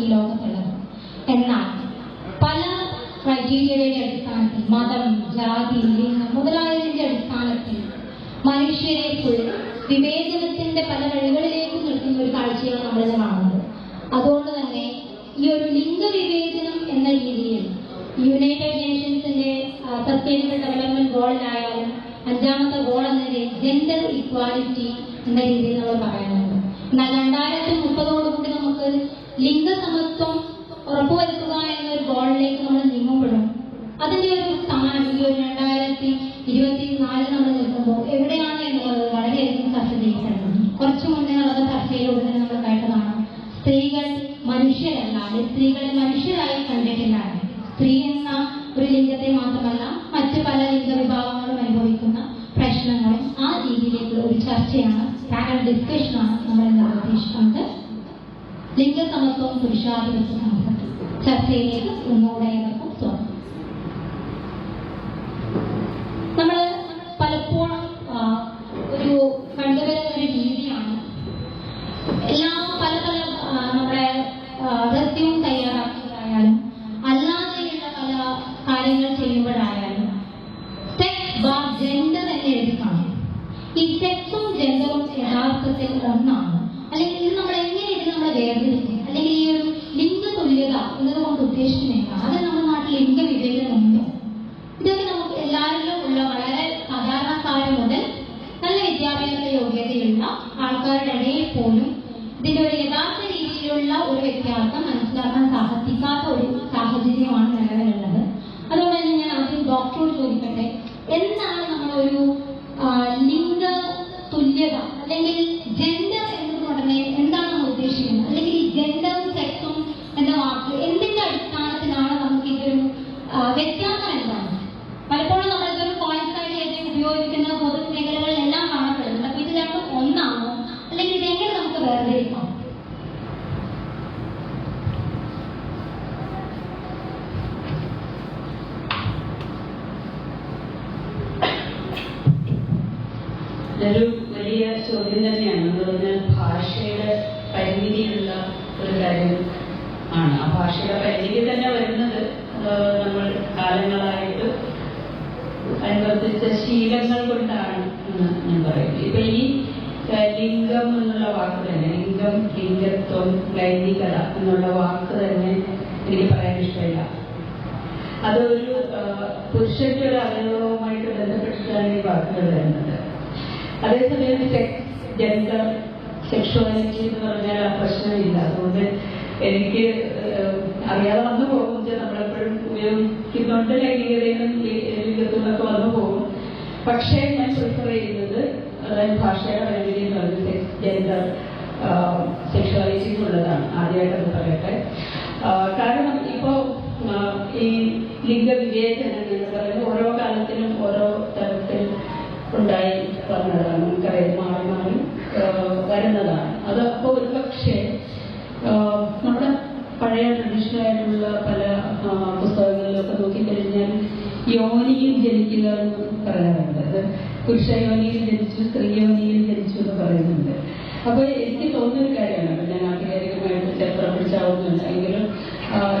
ഈ ലോകത്തുള്ളത്. എന്നാൽ പല ക്രൈറ്റീരിയയുടെ അടിസ്ഥാനത്തിൽ മതം ജാതി ലിംഗം മുതലായതിന്റെ അടിസ്ഥാനത്തിൽ മനുഷ്യരെ വിവേചനത്തിന്റെ പല വഴികളിലേക്ക് നിർത്തുന്ന ഒരു കാഴ്ചയാണ് നമ്മളിത് കാണുന്നത്. അതുകൊണ്ട് തന്നെ ഈ ഒരു ലിംഗ വിവേചനം എന്ന രീതിയിൽ യുണൈറ്റഡ് നേഷൻസിന്റെ സസ്റ്റൈനബിൾ ഡെവലപ്മെന്റ് ഗോളിലായാലും അഞ്ചാമത്തെ ഗോൾ എന്ന ജെൻഡർ ഇക്വാലിറ്റി എന്ന രീതിയിൽ നമ്മൾ പറയുന്നുണ്ട് എന്നാൽ രണ്ടായിരത്തി മുപ്പതോടുകൂടി നമുക്ക് ലിംഗസമത്വം ഉറപ്പുവരുത്തുക എന്നൊരു ഗോളിലേക്ക് നമ്മൾ നീങ്ങുമ്പോഴും അതിന്റെ ഒരു സ്ഥാനം ഈ ഒരു രണ്ടായിരത്തി ഇരുപത്തി നാലിൽ നമ്മൾ നിൽക്കുമ്പോൾ എവിടെയാണ് എന്നുള്ളത് വളരെയധികം ചർച്ച ചെയ്യപ്പെടുന്നു കുറച്ചു മുന്നേ നടന്ന ചർച്ചയിലൂടെ തന്നെ നമ്മൾ കേട്ടതാണ് സ്ത്രീകൾ മനുഷ്യരല്ല അല്ലെങ്കിൽ സ്ത്രീകളെ മനുഷ്യരായി കണ്ടിട്ടില്ല എന്ന്. സ്ത്രീ എന്ന ഒരു ലിംഗത്തെ മാത്രമല്ല മറ്റ് പല ലിംഗവിഭാഗങ്ങളും അനുഭവിക്കുന്ന പ്രശ്നങ്ങളും ആ രീതിയിലേക്കുള്ള ഒരു ചർച്ചയാണ് പാനൽ ഡിസ്കഷനാണ് നമ്മൾ ഇന്ന് ഉദ്ദേശിക്കുന്നത് ലിംഗസമത്വവും പുരുഷാധിപത്യ സമൂഹത്തിൽ ചർച്ചയിലേക്ക് ഒന്നുകൂടെ ഏവർക്കും സ്വാഗതം നമ്മൾ പലപ്പോഴും ആ, ഒരു കണ്ടുവരുന്ന ഒരു രീതിയാണ് എല്ലാ പല പല ആ, നമ്മുടെ റെസ്യൂം തയ്യാറാക്കിയതായാലും അല്ലാതെയുള്ള പല കാര്യങ്ങൾ ചെയ്യുമ്പോഴായാലും സെക്സ് ബാർ ജെൻഡർ എന്ന് എഴുതി കാണും ഈ സെക്സും ജെൻഡറും യഥാർത്ഥത്തിൽ ഒന്നാണ് അല്ലെങ്കിൽ ഇത് നമ്മൾ എങ്ങനെ ഇത് നമ്മൾ വേർതിരിക്കും അല്ലെങ്കിൽ ഈ ഒരു ലിംഗ തുല്യത എന്നതുകൊണ്ട് ഉദ്ദേശിക്കുന്നത് എന്താണ് അത് നമ്മുടെ നാട്ടിൽ ലിംഗ വിവേചനം ഉണ്ടോ ഇതൊക്കെ നമുക്ക് എല്ലാവരിലും ഉള്ള വളരെ സാധാരണക്കാരൻ മുതൽ നല്ല വിദ്യാഭ്യാസ യോഗ്യതയുള്ള ആൾക്കാരുടെ ഇടയിൽ പോലും ഇതിന്റെ ഒരു യഥാർത്ഥ രീതിയിലുള്ള ഒരു വ്യത്യാസം മനസ്സിലാക്കാൻ സാധിക്കാത്ത ഒരു സാഹചര്യമാണ് നിലവിലുള്ളത് അതുകൊണ്ട് തന്നെ ഞാൻ ആദ്യം ഡോക്ടറോട് ചോദിക്കട്ടെ എന്താണ് നമ്മളൊരു ആ, ലിംഗ തുല്യത അല്ലെങ്കിൽ ജെൻഡർ എന്നതുകൊണ്ട് തന്നെ എന്താണ് നമ്മൾ ഉദ്ദേശിക്കുന്നത് അല്ലെങ്കിൽ ഈ ജെൻഡറും സെക്സും എന്ന വാക്ക് എന്തിന്റെ അടിസ്ഥാനത്തിലാണ് നമുക്ക് ഇതൊരു ആ, വ്യത്യാസം എന്താണ് പലപ്പോഴും നമ്മൾ ഇതൊരു കോയിൻസൈഡ് ചെയ്ത് ഉപയോഗിക്കുന്ന പൊതു മേഖലകളിലെല്ലാം കാണപ്പെടുന്നുണ്ട് അപ്പൊ ഇത് രണ്ടും ഒന്നാണോ അല്ലെങ്കിൽ ഇതെങ്ങനെ നമുക്ക് വേർതിരിക്കാം ഇതൊരു വലിയ ചോദ്യം തന്നെയാണ് എന്ന് പറഞ്ഞാൽ ഭാഷയുടെ പരിമിതിയുള്ള ഒരു കാര്യം ആണ് ആ ഭാഷയുടെ പരിമിതി തന്നെ വരുന്നത് ആ, നമ്മൾ കാലങ്ങളായിട്ട് അനുവർത്തിച്ച ശീലങ്ങൾ കൊണ്ടാണ് എന്ന് ഞാൻ പറയും ഇപ്പൊ ഈ ആ, ലിംഗം എന്നുള്ള വാക്ക് തന്നെ ലിംഗം ലിംഗത്വം ലൈംഗികത എന്നുള്ള വാക്ക് തന്നെ എനിക്ക് പറയാൻ ഇഷ്ടമില്ല. അതൊരു പുരുഷന്റെ ഒരു അവയവവുമായിട്ട് ബന്ധപ്പെട്ടിട്ടാണ് ഈ വാക്കുകൾ വരുന്നത്. അതേസമയം സെക്സ് ജെൻഡർ സെക്ഷുവാലിറ്റി എന്ന് പറഞ്ഞാൽ ആ പ്രശ്നമില്ല. അതുകൊണ്ട് എനിക്ക് അറിയാതെ വന്നു പോകും നമ്മളെപ്പോഴും ഉപയോഗിക്കുന്നുണ്ട് ലൈംഗികതയിലും ലിംഗത്തുമൊക്കെ വന്നു പോകും. പക്ഷേ ഞാൻ പ്രിഫർ ചെയ്യുന്നത് അതായത് ഭാഷയുടെ പരിമിതി എന്ന് പറയുന്നത് ജെൻഡർ എന്നുള്ളതാണ് ആദ്യമായിട്ട് അത് പറയട്ടെ. കാരണം ഇപ്പോ ഈ ലിംഗവിവേചനം എന്ന് പറയുന്നത് ഓരോ കാലത്തിലും ഓരോ തരത്തിൽ ഉണ്ടായി വന്നതാണ്. നമുക്കറിയാം മാറി മാറി വരുന്നതാണ്. അത് ഒരു പക്ഷേ നമ്മുടെ പഴയ ട്രഡീഷണൽ ആയിട്ടുള്ള പല പുസ്തകങ്ങളിലൊക്കെ നോക്കിക്കഴിഞ്ഞാൽ യോനിയിൽ ജനിക്കുക എന്ന് പറയാറുണ്ട്. അത് പുരുഷ യോനിയിൽ ജനിച്ചു സ്ത്രീ യോനിയിൽ ജനിച്ചു എന്ന് പറയുന്നുണ്ട്. അപ്പോൾ എനിക്ക് തോന്നുന്ന ഒരു കാര്യമാണ് പിടിച്ചാവുന്നില്ല എങ്കിലും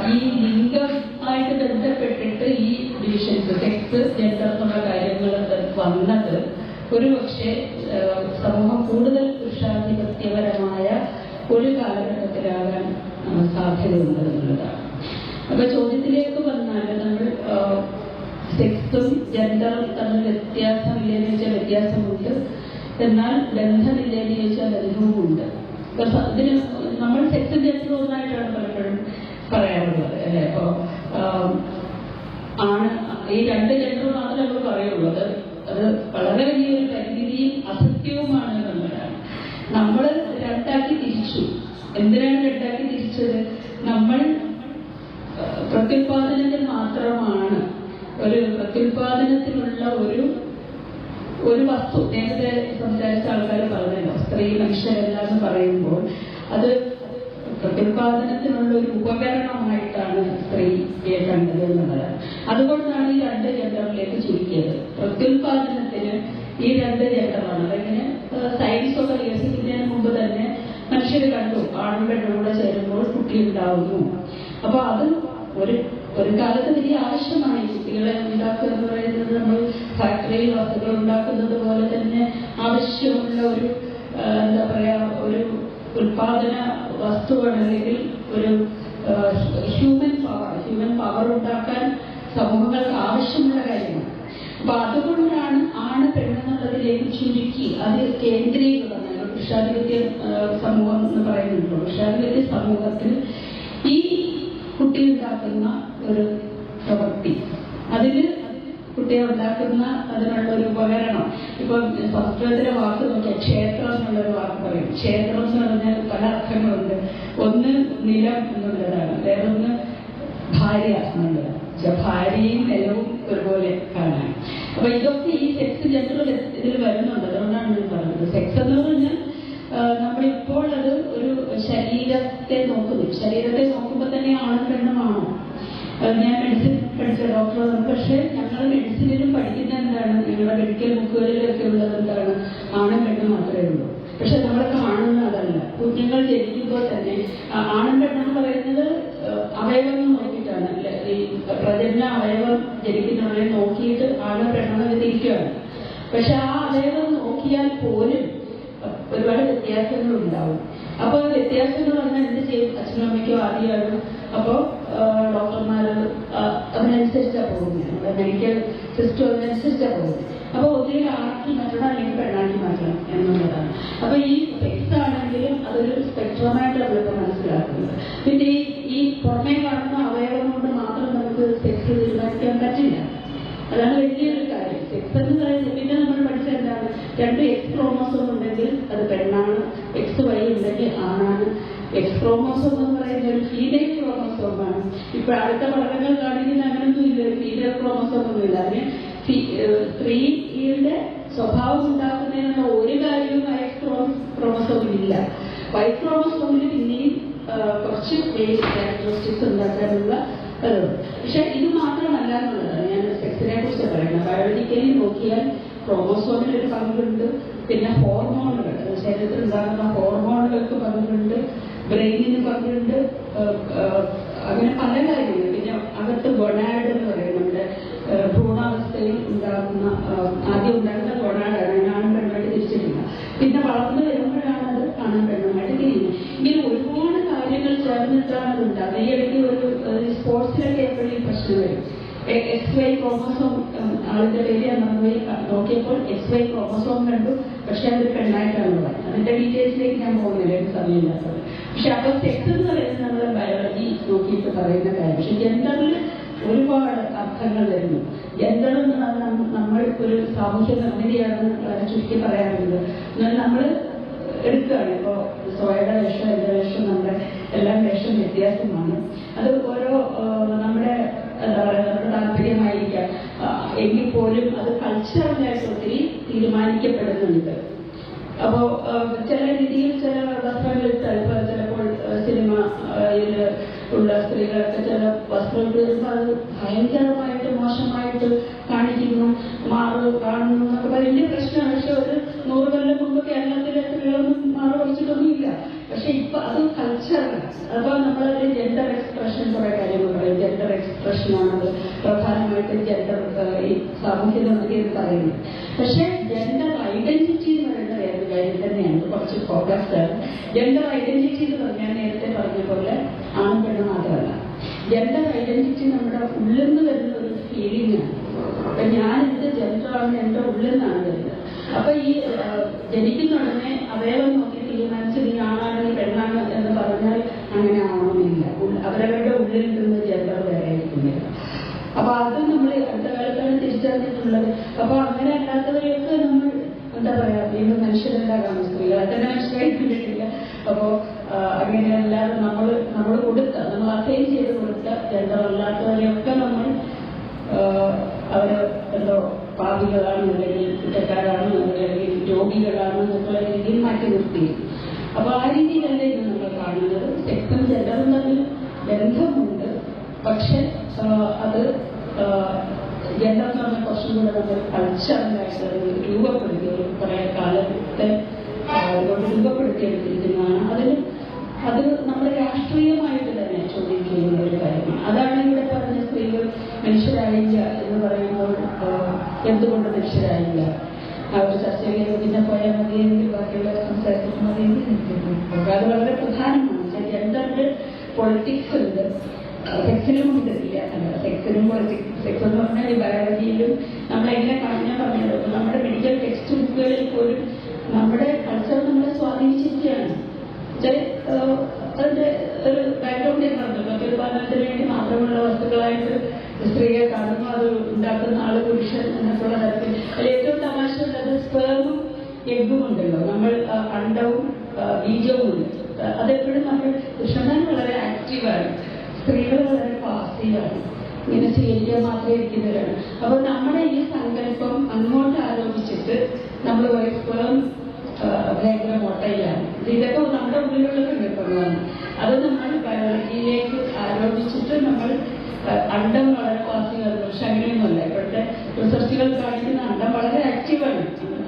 ഈ ലിംഗമായിട്ട് ബന്ധപ്പെട്ടിട്ട് ഈ ഡിവിഷൻസ് സെക്സ് ജെൻഡർ എന്നുള്ള കാര്യങ്ങൾ വന്നത് ഒരു പക്ഷേ സമൂഹം കൂടുതൽ പുരുഷാധിപത്യപരമായ ഒരു കാലഘട്ടത്തിലാകാൻ ആ, സാധ്യതയുണ്ട് എന്നുള്ളതാണ് അപ്പൊ ചോദ്യത്തിലേക്ക് വന്നാൽ നമ്മൾ സെക്സും ജെൻഡറും തമ്മിൽ വ്യത്യാസമില്ലെന്ന് വെച്ചാൽ വ്യത്യാസമുണ്ട് എന്നാൽ ബന്ധമില്ലെന്ന് ചോദിച്ചാൽ ബന്ധവുമുണ്ട് ഇപ്പൊ സ- ഇതിന് നമ്മൾ സെക്സും ജെൻഡറും ഒന്നായിട്ടാണ് പലപ്പോഴും പറയാറുള്ളത് അല്ലെ അപ്പോ ആണ് ഈ ജെൻഡർ മാത്രമേ നമ്മൾ പറയുള്ളൂ അത് വളരെ വലിയൊരു പരിമിതിയും അസത്യവുമാണ് എന്നുള്ളതാണ് നമ്മൾ രണ്ടാക്കി തിരിച്ചു. എന്തിനാണ് രണ്ടാക്കി തിരിച്ചത്? നമ്മൾ പ്രത്യുൽപാദനത്തിൽ മാത്രമാണ്. ഒരു പ്രത്യുൽപാദനത്തിനുള്ള ഒരു ഒരു വസ്തു. നേരത്തെ സംസാരിച്ച ആൾക്കാർ പറഞ്ഞല്ലോ സ്ത്രീ മനുഷ്യരല്ല എന്ന് പറയുമ്പോൾ അത് പ്രത്യുൽപാദനത്തിനുള്ള ഒരു ഉപകരണമായിട്ടാണ് സ്ത്രീയെ കണ്ടത് എന്നുള്ളതാണ് അതുകൊണ്ടാണ് ഈ രണ്ട് ജെൻഡറിലേക്ക് ചുരുക്കിയത്. പ്രത്യുൽപാദനത്തിന് ഈ രണ്ട് ജെൻഡറാണ് അതെങ്ങനെ? സയൻസ് ഒക്കെ വികസിക്കുന്നതിന് മുമ്പ് തന്നെ മനുഷ്യർ കണ്ടു ആണും പെണ്ണും കൂടെ കുട്ടി ഉണ്ടാവുന്നു. അപ്പൊ അത് ഒരു ഒരു കാലത്ത് വലിയ ആവശ്യമാണ് ഈ കുട്ടികളെ ഉണ്ടാക്കുക എന്ന് പറയുന്നത് നമ്മൾ ഫാക്ടറിയിൽ വസ്തുക്കൾ ഉണ്ടാക്കുന്നത് പോലെ തന്നെ ആവശ്യമുള്ള ഒരു എന്താ പറയാ ഒരു ഉൽപാദന വസ്തുവാണ്. അല്ലെങ്കിൽ ഒരു ഹ്യൂമൻ പവർ ഹ്യൂമൻ പവർ ഉണ്ടാക്കാൻ സമൂഹങ്ങൾക്ക് ആവശ്യമുള്ള കാര്യമാണ് അപ്പൊ അതുകൊണ്ടാണ് ആണ് പെണ്ണെന്നുള്ളതിലേക്ക് ചുരുക്കി അത് കേന്ദ്രീകൃതമായ വൃക്ഷാധിപത്യ സമൂഹം എന്ന് പറയുന്നുണ്ട് വൃക്ഷാധിപത്യ സമൂഹത്തിൽ ഈ കുട്ടി ഉണ്ടാക്കുന്ന ഒരു പ്രവൃത്തി അതിൽ കുട്ടിയെ ഉണ്ടാക്കുന്ന അതിനുള്ള ഒരു ഉപകരണം. ഇപ്പൊ സംസ്കൃതത്തിലെ വാക്ക് നോക്കിയാൽ ക്ഷേത്രം എന്നുള്ളൊരു വാക്ക് പറയും. ക്ഷേത്രം എന്ന് പറഞ്ഞാൽ പല അർത്ഥങ്ങളുണ്ട്. ഒന്ന് നിലം എന്നുള്ളതാണ് വേറൊന്ന് ഭാര്യ എന്നുള്ളത് പക്ഷെ ഭാര്യയും നിലവും ഒരുപോലെ കാണാൻ അപ്പൊ ഇതൊക്കെ ഈ സെക്സ് ജനറൽ ഇതിൽ വരുന്നുണ്ട് പറഞ്ഞത് സെക്സ് എന്ന് പറഞ്ഞാൽ നമ്മളിപ്പോൾ അത് ഒരു ശരീരത്തെ നോക്കുന്നു ശരീരത്തെ നോക്കുമ്പോൾ തന്നെ ആണും പെണ്ണുമാണോ ഞാൻ മെഡിസിൻ പഠിച്ച ഡോക്ടറാണ് പക്ഷെ ഞങ്ങൾ മെഡിസിനിലും പഠിക്കുന്ന എന്താണ്? ഞങ്ങളുടെ മെഡിക്കൽ ബുക്കുകളിലൊക്കെ ഉള്ളത് എന്താണ്? ആണും പെണ്ണും മാത്രമേ ഉള്ളൂ. പക്ഷെ നമ്മൾ കാണുന്ന അതല്ല. കുഞ്ഞുങ്ങൾ ജനിക്കുമ്പോൾ തന്നെ ആണും പെണ്ണെന്ന് പറയുന്നത് അവയവം നോക്കിയിട്ടാണ്. ഈ പ്രജന്റെ അവയവം ജനിക്കുന്നവരെ നോക്കിയിട്ട് ആണും പെണ്ണെന്ന് തിരിക്കുകയാണ് പക്ഷെ ആ അവയവം നോക്കിയാൽ പോലും ഒരുപാട് വ്യത്യാസങ്ങൾ ഉണ്ടാവും അപ്പൊ ആ വ്യത്യാസങ്ങൾ വന്നാൽ എന്ത് ചെയ്യും? അച്ഛനും അമ്മയ്ക്കും ആദ്യമാണ് അപ്പോൾ ഡോക്ടർമാർ അതിനനുസരിച്ചാ പോകുന്നത്. നമ്മുടെ മെഡിക്കൽ സിസ്റ്റം അതിനനുസരിച്ചാണ് പോകുന്നത്. അപ്പൊ ഒത്തിരി ആണാക്കി മാറ്റണം അല്ലെങ്കിൽ പെണ്ണാക്കി മാറ്റണം എന്നുള്ളതാണ്. അപ്പൊ ഈ സെക്സ് ആണെങ്കിലും അതൊരു സ്പെക്ട്രമായിട്ട് നമ്മളിപ്പോ മനസ്സിലാക്കുന്നത്. പിന്നെ ഈ ഈ പുറമേ കാണുന്ന അവയവം കൊണ്ട് മാത്രം നമുക്ക് സെക്സ് തീരുമാനിക്കാൻ പറ്റില്ല. അതാണ് വലിയൊരു കാര്യം സെക്സ് എന്ന് പറയുന്നത് പിന്നെ നമ്മൾ പഠിച്ചത് എന്താണ് രണ്ട് എക്സ് ക്രോമോസോം ഉണ്ടെങ്കിൽ അത് പെണ്ണാണ് എക്സ് വൈ ഉണ്ടെങ്കിൽ ആണാണ് എക്സ് ക്രോമോസോം എന്ന് പറയുന്നത് ഒരു ഫീമെയിൽ ക്രോമോസോമാണ് ഇപ്പൊ അടുത്ത പഠനങ്ങൾ കാണിക്കുന്ന അങ്ങനൊന്നും ഇല്ല ഒരു ഫീമെയിൽ ക്രോമോസോം ഒന്നും ഇല്ല അതിന് ഫി- ഏഹ് സ്ത്രീയുടെ സ്വഭാവം ഉണ്ടാക്കുന്നതിനുള്ള ഒരു കാര്യവും എക്സ് ക്രോമോസോമിൽ ഇല്ല വൈ ക്രോമോസോമിൽ പിന്നെയും ആ, കുറച്ച് ബേസ് ക്യാരക്ടറിസ്റ്റിക്സ് ഉണ്ടാക്കാനുള്ള അതുണ്ട് പക്ഷെ ഇത് മാത്രമല്ല എന്നുള്ളതാണ് ഞാൻ സെക്സിനെ കുറിച്ച് പറയുന്നത് ബയോളജിക്കലി നോക്കിയാൽ ക്രോമോസോമിൽ ഒരു പങ്കുണ്ട് പിന്നെ ഹോർമോണുകൾ ശരീരത്തിൽ ഉണ്ടാകുന്ന ഹോർമോണുകൾക്ക് പങ്കുണ്ട് ബ്രെയിനിന് പങ്കുണ്ട് ഏഹ്, ഏഹ്, അങ്ങനെ പല കാര്യങ്ങൾ പിന്നെ അകത്ത് ഗൊണാഡ് എന്ന് പറയും നമ്മുടെ ഏഹ്, ഭ്രൂണാവസ്ഥയിൽ ഉണ്ടാകുന്ന ഏഹ്, ആദ്യം ഉണ്ടായിരുന്ന കോടാട് അതിനാണ് പെണ്ണുമായിട്ട് തിരിച്ചിട്ടില്ല പിന്നെ വളർന്നു വരുമ്പോഴാണ് അത് കാണാൻ പെണ്ണുമായിട്ട് തിരിയുന്നത് ഇങ്ങനെ ഒരുപാട് കാര്യങ്ങൾ ചേർന്നിട്ടാണെന്നുണ്ട് അത് ഈ ഇടയ്ക്ക് ഒരു സ്പോർട്സിലൊക്കെ എപ്പോഴും പ്രശ്നം വരും. എക്സ് വൈ ക്രോമോസോം ആളിന്റെ പേര് ഞാൻ മറന്നുപോയി. നോക്കിയപ്പോൾ എക്സ് വൈ ക്രോമോസോം കണ്ടു. പക്ഷെ അത് പെണ്ണായിട്ടാണ് പറയുന്നത് അതിന്റെ ഡീറ്റെയിൽസിലേക്ക് ഞാൻ പോകുന്നില്ല. സമയമില്ലാത്തത്. പക്ഷെ അപ്പോൾ സെക്സ് എന്ന് പറയുന്നത് നമ്മൾ ബയോളജി നോക്കിയിട്ട് പറയുന്ന കാര്യം. പക്ഷെ ജെൻഡറിൽ ഒരുപാട് അർത്ഥങ്ങൾ വരുന്നു ജെൻഡർ എന്ന് പറഞ്ഞാൽ നമ്മൾ ഒരു സാമൂഹ്യ നിർമ്മിതിയാണെന്ന് ചുരുക്കി പറയാറുണ്ട് എന്നാൽ നമ്മൾ എടുക്കുകയാണ്. ഇപ്പോൾ സോയയുടെ വേഷം എന്റെ വേഷം നമ്മുടെ എല്ലാം വേഷം വ്യത്യാസമാണ്. അത് ഓരോ നമ്മുടെ എന്താ പറയുക നമ്മുടെ താല്പര്യമായിരിക്കാം. എങ്കിൽ പോലും അത് കൾച്ചറലായിട്ട് ഒത്തിരി തീരുമാനിക്കപ്പെടുന്നുണ്ട്. അപ്പോൾ ചില രീതിയിൽ ചില വസ്ത്രങ്ങൾ ഇപ്പോൾ ചിലപ്പോൾ സിനിമയിൽ ഉള്ള സ്ത്രീകളൊക്കെ ചില വസ്ത്രങ്ങൾ ഭയങ്കരമായിട്ട് മോശമായിട്ട് കാണിക്കുന്നു. മാറ് കാണുന്നു എന്നൊക്കെ വലിയ പ്രശ്നമാണ്. പക്ഷെ ഒരു നൂറ് കൊല്ലം മുമ്പ് കേരളത്തിലെ സ്ത്രീകളൊന്നും മാറ് കുറച്ചിട്ടൊന്നുമില്ല പക്ഷെ ഇപ്പൊ അത് കൾച്ചറാണ് അപ്പൊ നമ്മളൊരു ജെൻഡർ എക്സ്പ്രഷൻ കുറെ കാര്യങ്ങൾ പറയും. ജെൻഡർ എക്സ്പ്രഷനാണത് പ്രധാനമായിട്ടും ജെൻഡർ ഈ സാമൂഹ്യ നിർമ്മിതി പറയുന്നത്. പക്ഷെ ജെൻഡർ ഐഡന്റിറ്റി എന്ന് പറയുന്ന വേറൊരു കാര്യം തന്നെയാണ്. കുറച്ച് ഫോക്കസ്ഡ് ആണ്. ജെൻഡർ ഐഡന്റിറ്റി എന്ന് പറഞ്ഞാൽ നേരത്തെ പറഞ്ഞ പോലെ ആൺപെണ്ണ് പെണ്ണും മാത്രമല്ല. ജെൻഡർ ഐഡന്റിറ്റി നമ്മുടെ ഉള്ളിൽ നിന്ന് വരുന്ന ഒരു ഫീലിംഗ് ആണ്. അപ്പൊ ഞാൻ ഇത് ജെൻഡറാണ് എന്റെ ഉള്ളിൽ നിന്നാണ് വരുന്നത്. അപ്പൊ ഈ ജനിക്കുന്ന ഉടനെ അവയവം നോക്കി തീരുമാനിച്ച് നീ ആണാണ് നീ പെണ്ണാണ് എന്ന് പറഞ്ഞാൽ അങ്ങനെ ആവണമെന്നില്ല ഉൾ- അവരവരുടെ ഉള്ളിൽ നിന്ന് ജെൻഡർ വേറെ ആയിരിക്കുന്നില്ല അപ്പൊ അത് നമ്മൾ അടുത്ത കാലത്താണ് തിരിച്ചറിഞ്ഞിട്ടുള്ളത് അപ്പൊ അങ്ങനെ അല്ലാത്തവരെയൊക്കെ നമ്മൾ എന്താ പറയാ വീണ്ടും മനുഷ്യരെല്ലാതാണ് സ്ത്രീകളെ തന്നെ മനുഷ്യരായിട്ടില്ല അപ്പോ ആ, അങ്ങനെയല്ലാതെ നമ്മൾ നമ്മൾ കൊടുത്ത നമ്മൾ അസൈൻ ചെയ്ത് കൊടുത്ത ജെൻഡർ അല്ലാത്തവരെയൊക്കെ നമ്മൾ ആഹ് അവർ എന്തോ പാപികളാണ് അല്ലെങ്കിൽ കുറ്റക്കാരാണ് അല്ലെങ്കിൽ രോഗികളാണ് എന്നുള്ള രീതിയിൽ മാറ്റി നിർത്തി അപ്പൊ ആ രീതിയിലല്ല ഇത് നമ്മൾ കാണുന്നത് സെക്സും ജെൻഡറും തമ്മിൽ ബന്ധമുണ്ട് പക്ഷെ ആഹ് അത് ജെൻഡർ എന്ന് പറഞ്ഞാൽ കുറച്ചും കൂടെ നമ്മൾ കൾച്ചറിലായിട്ട് അത് രൂപപ്പെടുത്തി ഒരു കുറെ കാലത്തെ ആഹ് കൊണ്ട് രൂപപ്പെടുത്തിയെടുത്തിരിക്കുന്നതാണ് അതിന് അത് നമ്മൾ രാഷ്ട്രീയമായിട്ട് തന്നെ ചോദ്യം ചെയ്യുന്ന ഒരു കാര്യമാണ് അതാണ് ഇവിടെ പറഞ്ഞ സ്ത്രീകൾ മനുഷ്യരായില്ല എന്ന് പറയുമ്പോൾ ആഹ്, എന്തുകൊണ്ട് മനുഷ്യരായില്ല? അവർ ഒരു ചർച്ചയിലേക്ക് പിന്നെ പോയാൽ മതി എങ്കിൽ ബാക്കിയുള്ള സംസാരിച്ചാൽ മതി എന്ന് എനിക്ക്. അത് വളരെ പ്രധാനമാണ്. ജെൻഡറിന്റെ പൊളിറ്റിക്സ് ഉണ്ട്. സെക്സിലും ഉണ്ട്. സെക്സിലും പൊളിറ്റിക്സ് സെക്സ് എന്ന് പറഞ്ഞാൽ ബയോളജിയിലും നമ്മളെങ്ങനെ കാണാൻ പറഞ്ഞത് നമ്മുടെ മെഡിക്കൽ ടെക്സ്റ്റ് ബുക്കുകളിൽ പോലും നമ്മുടെ കൾച്ചർ നമ്മളെ സ്വാധീനിച്ചിരിക്കുകയാണ് എന്നുവെച്ചാൽ, ഏഹ്, അതിന്റെ ഒരു ബാക്ക്ഗ്രൗണ്ട് ഞാൻ പറഞ്ഞു പ്രത്യുൽപാദനത്തിന് വേണ്ടി മാത്രമുള്ള വസ്തുക്കളായിട്ട് സ്ത്രീയെ കാണുന്നു അത് ഉണ്ടാക്കുന്ന ആൾ പുരുഷൻ എന്നൊക്കെയുള്ള തരത്തിൽ അതിൽ ഏറ്റവും തമാശ ഉള്ളത് സ്പേമും എഗ്ഗും ഉണ്ടല്ലോ നമ്മൾ ആ, അണ്ടവും ആ, ബീജവും ഉണ്ട് ആ, അതെപ്പോഴും നമ്മൾ പുരുഷന്മാർ വളരെ ആക്റ്റീവാണ് സ്ത്രീകൾ വളരെ പാസീവാണ് ഇങ്ങനെ സ്വീകരിക്കാൻ മാത്രമേ അപ്പൊ നമ്മുടെ ഈ സങ്കല്പം അങ്ങോട്ട് ആലോചിച്ചിട്ട് നമ്മൾ സ്പേം ഭയങ്കര മൊട്ടയിലാണ് ഇതൊക്കെ നമ്മുടെ ഉള്ളിലുള്ള സങ്കല്പങ്ങളാണ് അത് നമ്മൾ ബയോളജിയിലേക്ക് ആരോപിച്ചിട്ട് നമ്മൾ അണ്ടം വളരെ പാസീവാണ് പക്ഷെ അങ്ങനെയൊന്നുമല്ല. ഇപ്പോഴത്തെ റിസർച്ചുകൾ കാണിക്കുന്ന അണ്ടം വളരെ ആക്റ്റീവാണ്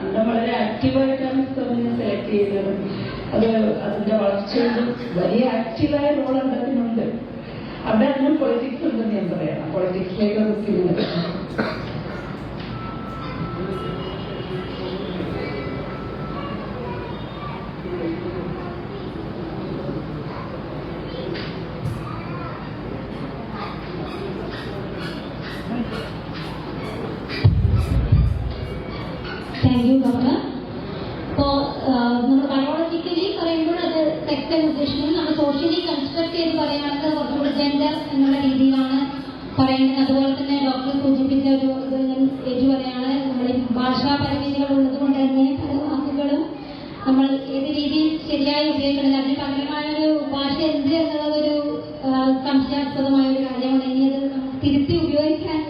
അണ്ടം വളരെ ആക്റ്റീവായിട്ടാണ് സ്പെമിനെ സെലക്ട് ചെയ്യുന്നത്. അത് അതിന്റെ വളർച്ചയിൽ വലിയ ആക്റ്റീവായ റോൾ അണ്ടത്തിനുണ്ട്. അവിടെ അതിന് പൊളിറ്റിക്സ് പറയാം പൊളിറ്റിക്സിലേക്ക് അത് തിരിഞ്ഞത് ഡോക്ടർ അപ്പോൾ നമ്മൾ ബയോളജിക്കലി പറയുമ്പോൾ അത് സെക്സ് എന്ന് ഉദ്ദേശിക്കുന്നത് നമ്മൾ സോഷ്യലി കൺസ്ട്രക്ട് ചെയ്ത് പറയുകയാണെങ്കിൽ കുറച്ചുകൂടി ജെൻഡർ എന്നുള്ള രീതിയിലാണ് പറയുന്നത് അതുപോലെ തന്നെ ഡോക്ടർ സൂചിപ്പിച്ച ഒരു ഇത് ഞാൻ ഏറ്റു പറയാണ്. നമ്മുടെ ഭാഷാ പരിമിതികൾ ഉള്ളത് കൊണ്ട് തന്നെ പല വാക്കുകളും നമ്മൾ ഏത് രീതിയിൽ ശരിയായി ഉപയോഗിക്കണം അതിന് പകരമായ ഒരു ഭാഷ എന്ത് എന്നുള്ളതൊരു സംശയാസ്പദമായ ഒരു കാര്യമാണ്. ഇനി അത് തിരുത്തി ഉപയോഗിക്കാൻ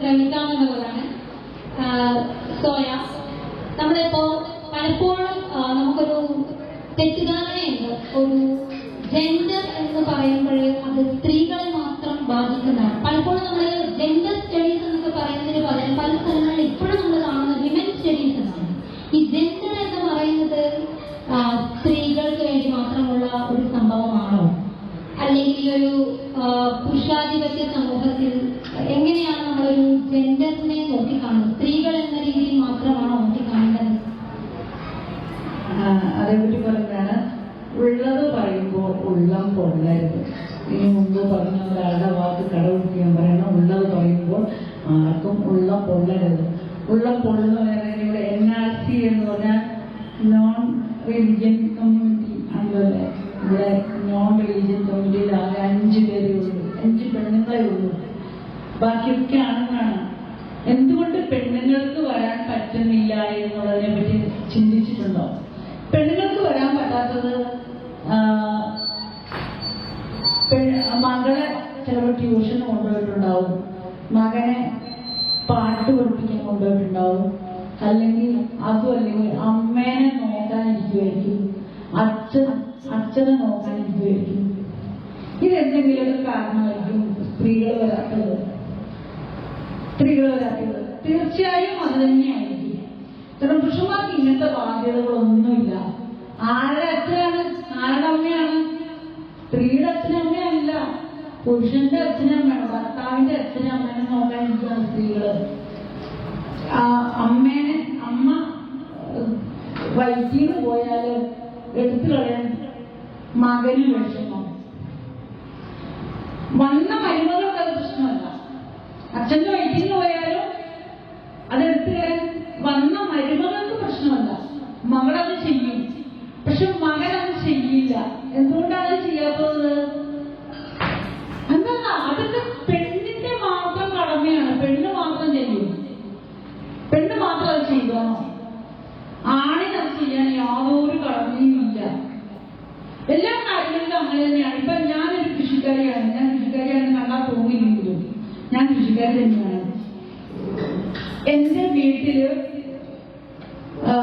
ശ്രമിക്കാമെന്നുള്ളതാണ് സോയ. നമ്മളിപ്പോ പലപ്പോഴും നമുക്കൊരു തെറ്റിദ്ധാരണയുണ്ട്. ഒരു ജെൻഡർ എന്ന് പറയുമ്പോൾ അത് സ്ത്രീകളെ മാത്രം ബാധിക്കുന്നതാണ് പലപ്പോഴും നമ്മൾ ജെൻഡർ സ്റ്റഡീസ് എന്നൊക്കെ പറയുന്നതിന് പകരം പല സ്ഥലങ്ങളിൽ ഇപ്പോഴും നമ്മൾ കാണുന്നത് വിമൻ സ്റ്റഡീസ് എന്നാണ്. ഈ ജെൻഡർ എന്ന് പറയുന്നത് സ്ത്രീകൾക്ക് വേണ്ടി മാത്രമുള്ള ഒരു സംഭവമാണോ? അല്ലെങ്കിൽ ഈ ഒരു പുരുഷാധിപത്യ സമൂഹത്തിൽ എങ്ങനെയാണ് നമ്മളൊരു ജെൻഡറിനെ നോക്കിക്കാണുന്നത്? സ്ത്രീകൾ എന്ന രീതിയിൽ മാത്രമാണോ നോക്കിക്കാണേണ്ടത് അതേപറ്റി പറയുന്നതാണ് ഉള്ളത് പറയുമ്പോൾ ഉള്ളം പൊള്ളരുത് ഇതിനു മുമ്പ് പറഞ്ഞ ഒരാളുടെ വാക്ക് കടപിടിക്കാൻ പറയണം ഉള്ളത് പറയുമ്പോൾ ആർക്കും ഉള്ളം പൊള്ളരുത് ഉള്ളം പൊള്ളുന്ന മകളെ ചിലപ്പോൾ ട്യൂഷന് കൊണ്ടുപോയിട്ടുണ്ടാവും. മകനെ പാട്ട് പഠിപ്പിക്കാൻ കൊണ്ടുപോയിട്ടുണ്ടാവും. അല്ലെങ്കിൽ അതും അല്ലെങ്കിൽ അമ്മേനെ നോക്കാനിരിക്കുമായിരിക്കും അച്ഛൻ അച്ഛനെ നോക്കാനിരിക്കുമായിരിക്കും ഇതെന്തെങ്കിലും കാരണമായിരിക്കും സ്ത്രീകൾ വരാത്തത്. സ്ത്രീകൾ വരാത്തത്. തീർച്ചയായും അത് തന്നെയായിരിക്കും. കാരണം പുരുഷന്മാർക്ക് ഇങ്ങനത്തെ ബാധ്യതകളൊന്നുമില്ല. ആരുടെ അച്ഛനാണ് ആരുടെ അമ്മയാണ്? സ്ത്രീയുടെ അച്ഛനമ്മയല്ല പുരുഷന്റെ അച്ഛനമ്മയാണ് ഭർത്താവിന്റെ അച്ഛനമ്മേനെ നോക്കാൻ ഇരിക്കുകയാണ് സ്ത്രീകൾ. അമ്മേനെ അമ്മ വൈദ്യുതി പോയാൽ എടുത്തു കളയാൻ മകന് വിഷമം. വന്ന മരുമകൾക്ക് അത് പ്രശ്നമല്ല. അച്ഛന്റെ വൈദ്യുതി പോയാലും അതെടുത്ത് കളയാൻ വന്ന മരുമകൾക്ക് പ്രശ്നമല്ല മകളത് ചെയ്യും പക്ഷെ മകൻ അത് ചെയ്യില്ല എന്തുകൊണ്ടാണ് അത് ചെയ്യാത്തത് എന്താ അതൊക്കെ പെണ്ണിന്റെ മാത്രം കടമയാണ് പെണ്ണ് മാത്രം ചെയ്യും പെണ്ണ് മാത്രം അത് ചെയ്തോ ആണിന് അത് ചെയ്യാൻ യാതൊരു കടമയും ഇല്ല എല്ലാ കാര്യങ്ങളിലും അങ്ങനെ തന്നെയാണ് ഇപ്പൊ ഞാനൊരു കൃഷിക്കാരിയാണ് ഞാൻ കൃഷിക്കാരിയാണെന്ന് കണ്ടാൽ തോന്നിയില്ലെങ്കിലും ഞാൻ കൃഷിക്കാരി തന്നെയാണ് എന്റെ വീട്ടിൽ ആ,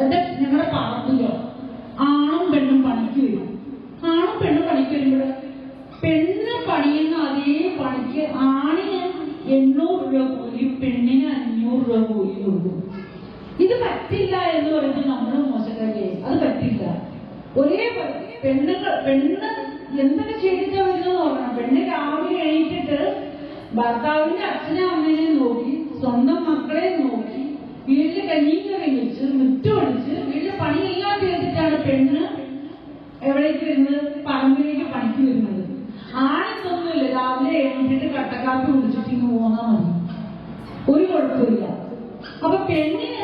എന്റെ ഞങ്ങളുടെ പാടത്തിലോ ആണും പെണ്ണും പണിക്ക് വരും ആണും പെണ്ണും പണിക്ക് വരുമ്പോൾ പെണ്ണ് പണിയുന്ന അതേ പണിക്ക് ആണിന് എണ്ണൂറ് രൂപ കൂലി പെണ്ണിന് അഞ്ഞൂറ് രൂപ കൂലി കൊടുക്കും ഇത് പറ്റില്ല എന്ന് പറയുന്നത് നമ്മൾ മോശക്കാരിയായി അത് പറ്റില്ല. ഒരേ പെണ്ണുങ്ങൾ പെണ്ണ് എന്തൊക്കെ ചെയ്തിട്ടാ വരുന്നത് ഓർക്കണം. പെണ്ണ് രാവിലെ എണീറ്റിട്ട് ഭർത്താവിന്റെ അച്ഛനെ അമ്മേനെ നോക്കി സ്വന്തം മക്കളെ നോക്കി വീട്ടിൽ കഞ്ഞിയും കറി വെച്ച് മുറ്റമടിച്ച് വീട്ടിലെ പണിയെല്ലാം ചെയ്തിട്ടാണ് പെണ്ണ് എവിടേക്ക് വരുന്നത്? പറമ്പിലേക്ക് പണിക്ക് വരുന്നത്. ആണെന്നൊന്നുമില്ല രാവിലെ എണീറ്റിട്ട് കട്ടക്കാപ്പി കുടിച്ചിട്ട് ഇങ്ങ് പോന്നാ മതി. ഒരു കുഴപ്പമില്ല. അപ്പൊ പെണ്ണിന്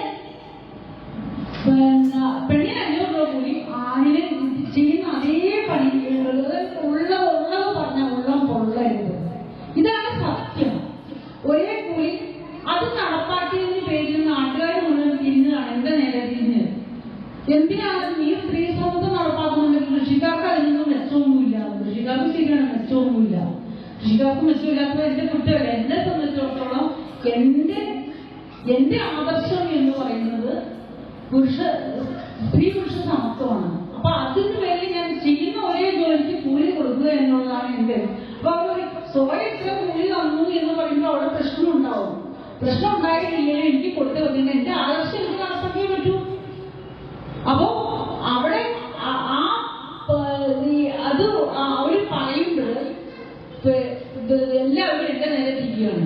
നീ സ്ത്രീ സമത്വം നടപ്പാക്കുന്നുണ്ടെങ്കിൽ കൃഷിക്കാർക്ക് അതിനൊന്നും മെച്ചമൊന്നുമില്ല. കൃഷിക്കാർക്ക് ശരിയാണ് മെച്ചമൊന്നുമില്ല. കൃഷിക്കാർക്ക് മെച്ചമില്ലാത്തത് എന്റെ കുറ്റമല്ല എന്നെ സംബന്ധിച്ചിടത്തോളം എന്റെ എന്റെ ആദർശം എന്ന് പറയുന്നത് പുരുഷ സ്ത്രീ പുരുഷ സമത്വമാണ്. അപ്പൊ അതിന് വേണ്ടി ഞാൻ ചെയ്യുന്ന ഒരേ ജോലിക്ക് കൂലി കൊടുക്കുക എന്നുള്ളതാണ് എന്റെ അപ്പൊ സ്വയം ഇത്ര കൂലി തന്നു എന്ന് പറയുമ്പോൾ അവിടെ പ്രശ്നം ഉണ്ടാവും. പ്രശ്നം ഉണ്ടായിട്ടില്ലെങ്കിൽ എനിക്ക് കൊടുത്തു വെക്കുന്നത് എന്റെ ആദർശം എനിക്ക് നടപ്പാക്കിയേ പറ്റൂ. അപ്പോ അവിടെ ആ- ആ പ- ഈ അത് ആ- അവർ പറയുമ്പോൾ എല്ലാവരും എന്റെ നേരെ തിരിക്കുകയാണ്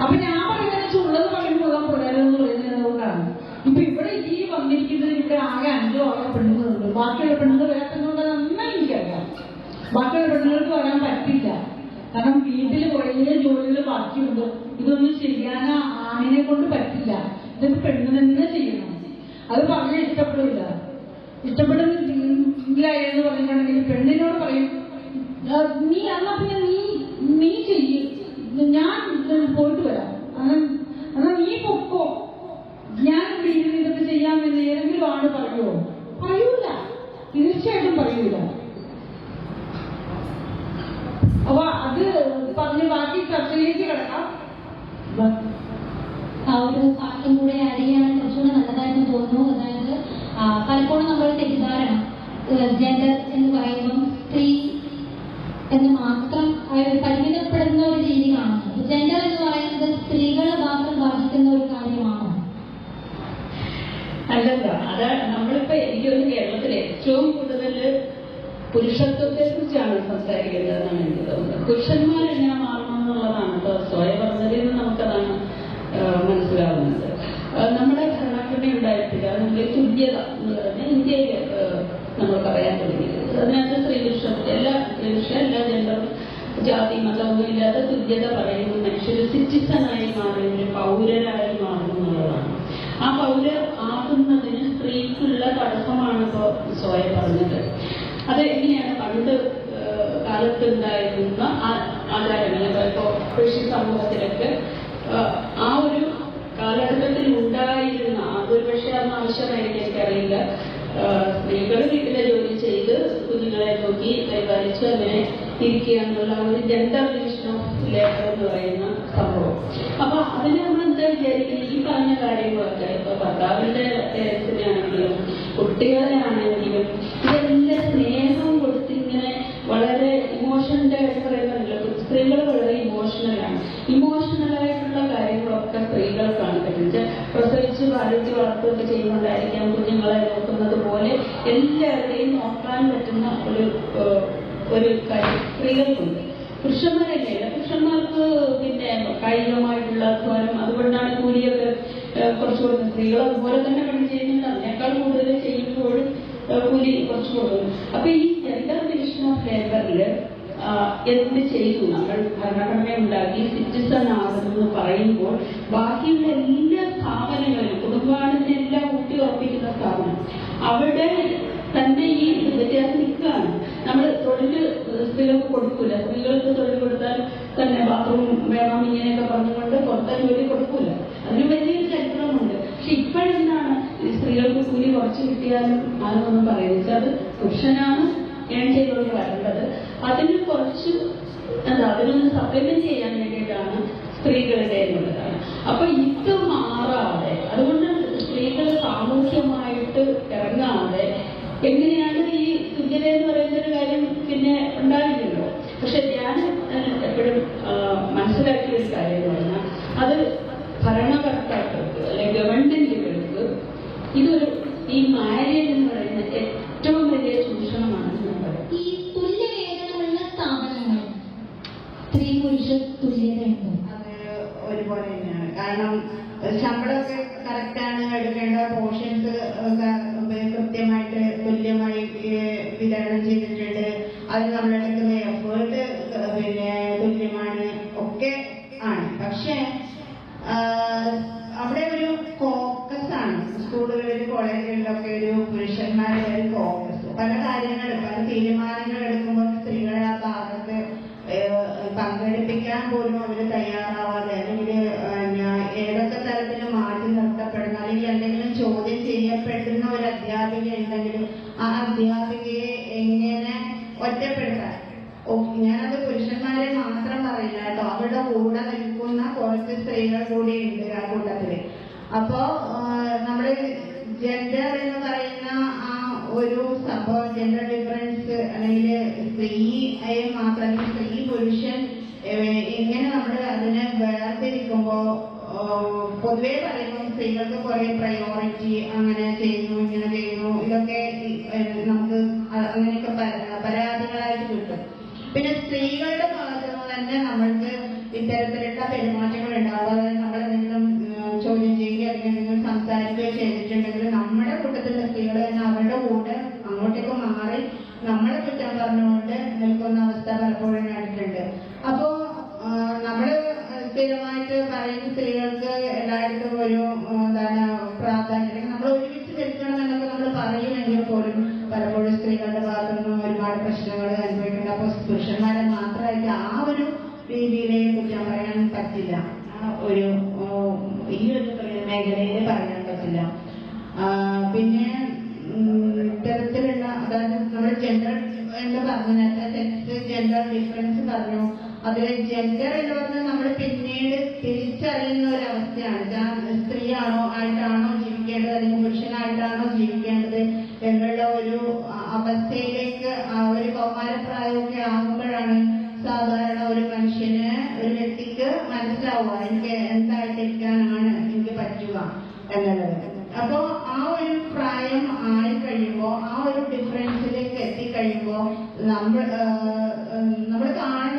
അപ്പൊ ഞാൻ പറയുന്നത് ഉള്ളത് പറയുമ്പോൾ ഉള്ള പുലരെന്ന് പറയുന്നത് അതുകൊണ്ടാണ് ഇപ്പൊ ഇവിടെ ഈ വന്നിരിക്കുന്നത് ഇവിടെ ആകെ അഞ്ചോ ആറോ പെണ്ണുങ്ങളുണ്ട് ബാക്കിയുള്ള പെണ്ണുങ്ങൾ വരാത്തതുകൊണ്ട് നന്നായി എനിക്കറിയാം ബാക്കിയുള്ള പെണ്ണുങ്ങൾക്ക് വരാൻ പറ്റില്ല. കാരണം വീട്ടിൽ കുറേ ജോലികൾ ബാക്കിയുണ്ട്. ഇതൊന്നും ചെയ്യാൻ ആണിനെ കൊണ്ട് പറ്റില്ല. ഇതൊക്കെ പെണ്ണ് തന്നെ ചെയ്യണം. അത് പറഞ്ഞാൽ ഇഷ്ടപ്പെടില്ല. ഇഷ്ടപ്പെടുന്നില്ല എന്ന് പറഞ്ഞിട്ടുണ്ടെങ്കിൽ പെണ്ണിനോട് പറയും "ആ, നീ എന്നാ പിന്നെ നീ നീ ചെയ്യും. ഞാൻ പോയിട്ട് വരാം. എന്നാ നീ പൊക്കോ. ഞാൻ ഇരുന്ന് ഇതൊക്കെ ചെയ്യാമെന്ന് ഏതെങ്കിലും ആണ് പറയുമോ പറയൂല. തീർച്ചയായിട്ടും പറയൂല അപ്പൊ അത് ബാക്കി ചർച്ചയിലേക്ക് കിടക്കാം. ആ ഒരു വാക്യം കൂടെ ആഡ് ചെയ്യാൻ കുറച്ചുകൂടെ നല്ലതായിട്ട് തോന്നുന്നു. അതായത് പലപ്പോഴും നമ്മൾ തെറ്റിദ്ധാരണ ജെൻഡർ എന്ന് പറയുമ്പം സ്ത്രീ എന്ന് മാത്രം പരിമിതപ്പെടുന്ന ഒരു രീതി കാണുന്നു ജെൻഡർ എന്ന് പറയുന്നത് സ്ത്രീകളെ മാത്രം ബാധിക്കുന്ന ഒരു കാര്യമാണോ അല്ലല്ല അത് നമ്മളിപ്പോ എനിക്ക് തോന്നുന്നു കേരളത്തിൽ ഏറ്റവും കൂടുതൽ പുരുഷത്വത്തെ കുറിച്ചാണ് സംസാരിക്കേണ്ടതെന്നാണ് എനിക്ക് തോന്നുന്നത് പുരുഷന്മാർ എങ്ങനെ മാറണം എന്നുള്ളതാണ് ഇപ്പൊ സ്വയം പറഞ്ഞതിൽ നിന്ന് നമുക്കതാണ് ആ, മനസ്സിലാവുന്നത് ആ, നമ്മുടെ ഭരണഘടന ഉണ്ടായിട്ടില്ല നമ്മൾ തുല്യത എന്ന് പറഞ്ഞ ഇന്ത്യയിൽ ആ, നമ്മൾ പറയാൻ തുടങ്ങിയത് അതിനകത്ത് സ്ത്രീ പുരുഷ എല്ലാ സ്ത്രീ പുരുഷ എല്ലാ ജെൻഡറും ജാതി മതമൊന്നും ഇല്ലാത്ത തുല്യത പറയുന്ന മനുഷ്യർ സിറ്റിസണായി മാറി ഒരു പൗരരായി മാറുന്നു എന്നുള്ളതാണ് ആ പൗരർ ആകുന്നതിന് സ്ത്രീക്കുള്ള തടസ്സമാണ് ഇപ്പോൾ സ്വയം പറഞ്ഞത് അത് എങ്ങനെയാണ് പണ്ട് ഏഹ്, കാലത്ത് ഉണ്ടായിരുന്ന ആ- ആചാരങ്ങൾ ഇപ്പോൾ കൃഷി സമൂഹത്തിലൊക്കെ ഏഹ്, ആ ഒരു കാലഘട്ടത്തിൽ ഉണ്ടായിരുന്ന അതൊരു പക്ഷേ അന്ന് ആവശ്യമായിട്ട് എനിക്കറിയില്ല സ്ത്രീകൾ വീട്ടിലെ ജോലി ചെയ്ത് കുഞ്ഞുങ്ങളെ നോക്കി പരിപാലിച്ച് അങ്ങനെ ഇരിക്കുക എന്നുള്ള ഒരു ജെൻഡർ ഡിവിഷൻ ഓഫ് എന്ന് പറയുന്ന സംഭവം. അപ്പൊ അതിന് നമ്മൾ എന്താ വിചാരിക്കുന്നത്? ഈ പറഞ്ഞ കാര്യങ്ങളൊക്കെ ഇപ്പൊ ഭർത്താവിന്റെ പേരൻസിനാണെങ്കിലും കുട്ടികളെ ആണെങ്കിലും കൂലി കുറച്ച് കൊടുക്കും അപ്പൊ ഈ ജെൻഡർ ഡിവിഷൻ ഓഫ് ലേബറിൽ എന്ത് ചെയ്തു? നമ്മൾ ഭരണഘടന ഉണ്ടാക്കി സിറ്റിസൺ ആകുന്നു പറയുമ്പോൾ ബാക്കിയുള്ള എല്ലാ സ്ഥാപനങ്ങളിലും കുടുംബാടിനെ എല്ലാം ഊട്ടി ഉറപ്പിക്കുന്ന സ്ഥാപനം അവിടെ തന്നെ ഈ വ്യത്യാസം നിൽക്കുകയാണ്. നമ്മൾ തൊഴിൽ സ്ത്രീകൾക്ക് കൊടുക്കൂല. സ്ത്രീകൾക്ക് തൊഴിൽ കൊടുത്താൽ തന്നെ ബാത്റൂം വേണം ഇങ്ങനെയൊക്കെ പറഞ്ഞുകൊണ്ട് പുറത്തെ ജോലി കൊടുക്കൂല അതിന് വലിയൊരു ചരിത്രമുണ്ട് പക്ഷെ ഇപ്പോഴെന്താണ് ഈ സ്ത്രീകൾക്ക് കൂലി കുറച്ച് കിട്ടിയാലും ആണെന്നൊന്നും പറയുന്നത് അത് പുരുഷനാണ് ഞാൻ ചെയ്തുകൊണ്ട് വരേണ്ടത് അതിന് കുറച്ച് എന്താ അതിനൊന്ന് സപ്ലിമെന്റ് ചെയ്യാൻ വേണ്ടിയിട്ടാണ് സ്ത്രീകളുടെ എന്നുള്ളതാണ്. അപ്പൊ ഇത് മാറാതെ അതുകൊണ്ട് സ്ത്രീകൾ സാമൂഹ്യമായിട്ട് ഇറങ്ങാതെ എങ്ങനെയാണ് ഈ തുല്യത എന്ന് പറയുന്ന ഒരു കാര്യം പിന്നെ ഉണ്ടായിരുന്നല്ലോ പക്ഷെ ഞാൻ എപ്പോഴും മനസ്സിലാക്കിയ ഒരു കാര്യം എന്ന് പറഞ്ഞാൽ അത് ഭരണകർത്താക്കൾക്ക് അല്ലെങ്കിൽ ഗവൺമെന്റുകൾക്ക് ഇതൊരു പങ്കെടുപ്പിക്കാൻ പോലും അവർ തയ്യാറാവാതെ. ആയിട്ടാണോ ജീവിക്കേണ്ടത് എന്നുള്ള ഒരു അവസ്ഥയിലേക്ക് ആ ഒരു കൗമാരപ്രായമൊക്കെ ആകുമ്പോഴാണ് സാധാരണ ഒരു മനുഷ്യന് ഒരു വ്യക്തിക്ക് മനസ്സിലാവുക എനിക്ക് എന്തായിട്ടിരിക്കാനാണ് എനിക്ക് പറ്റുക എന്നുള്ളത്. അപ്പോ ആ ഒരു പ്രായം ആയി കഴിയുമ്പോൾ ആ ഒരു ഡിഫറൻസിലേക്ക് എത്തിക്കഴിയുമ്പോൾ നമ്മൾ നമ്മൾ കാണുന്ന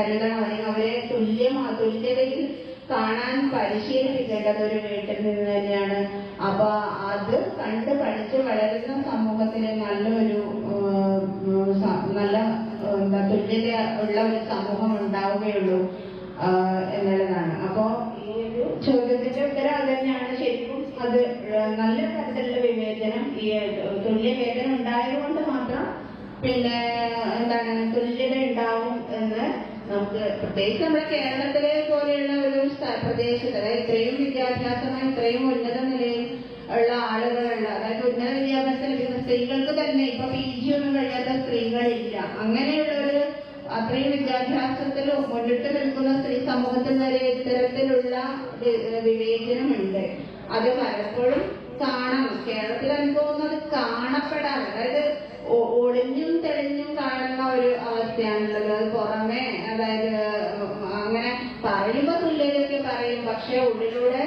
കരുതണം. അല്ലെങ്കിൽ അവരെ തുല്യമാ തുല്യതയിൽ കാണാൻ പരിശീലിപ്പിക്കേണ്ടത് ഒരു വീട്ടിൽ നിന്ന് തന്നെയാണ്. അപ്പൊ അത് കണ്ട് പഠിച്ച് വളരുന്ന സമൂഹത്തിലെ നല്ലൊരു നല്ല എന്താ തുല്യത ഉള്ള ഒരു സമൂഹം ഉണ്ടാവുകയുള്ളൂ എന്നുള്ളതാണ്. അപ്പോ ഈ ഒരു ചോദ്യത്തിന്റെ ഉത്തരം അത് തന്നെയാണ്. ശരിക്കും അത് നല്ല തരത്തിലുള്ള വിവേചനം ഈ തുല്യ വേതനം ഉണ്ടായതുകൊണ്ട് മാത്രം പിന്നെ എന്താണ് തുല്യത ഉണ്ടാവും എന്ന് നമുക്ക് പ്രത്യേകിച്ച് നമ്മുടെ കേരളത്തിലെ പോലെയുള്ള ഒരു പ്രദേശത്ത് അതായത് ഇത്രയും വിദ്യാഭ്യാസമായി ഇത്രയും ഉന്നത നിലയിൽ ഉള്ള ആളുകളുള്ള അതായത് ഉന്നത വിദ്യാഭ്യാസം ലഭിക്കുന്ന സ്ത്രീകൾക്ക് തന്നെ ഇപ്പൊ പി ജി ഒന്നും കഴിയാത്ത സ്ത്രീകളില്ല. അങ്ങനെയുള്ളൊരു അത്രയും വിദ്യാഭ്യാസത്തിൽ മുന്നിട്ട് നിൽക്കുന്ന സ്ത്രീ സമൂഹത്തിൽ വരെ ഇത്തരത്തിലുള്ള വിവേചനമുണ്ട്. അത് പലപ്പോഴും കാണാം. കേരളത്തിൽ അനുഭവം കാണപ്പെടാതെ അതായത് ഒളിഞ്ഞും തെളിഞ്ഞും കാണുന്ന ഒരു അവസ്ഥയാണുള്ളത്. പുറമെ അതായത് അങ്ങനെ പറയുമ്പോ തുല്യതയൊക്കെ പറയും. പക്ഷെ ഉള്ളിലൂടെ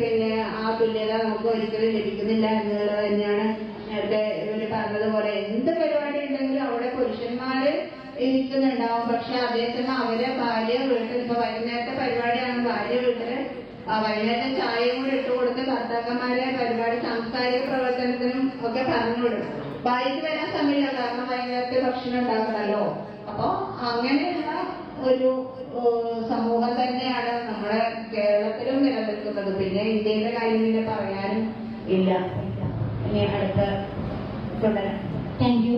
പിന്നെ ആ തുല്യത നമുക്ക് ഒരിക്കലും ലഭിക്കുന്നില്ല എന്നുള്ളത് തന്നെയാണ് ഭാര്യയ്ക്ക് വരാൻ സമയമില്ല. കാരണം വൈകുന്നേരത്തെ ഭക്ഷണം ഉണ്ടാക്കണമല്ലോ അപ്പോൾ അങ്ങനെയുള്ള ഒരു സമൂഹം തന്നെയാണ് നമ്മുടെ കേരളത്തിലും നിലനിൽക്കുന്നത്. പിന്നെ ഇന്ത്യയുടെ കാര്യം പിന്നെ പറയാനും ഇല്ല. ഇനി അടുത്ത തുടരാം. Thank you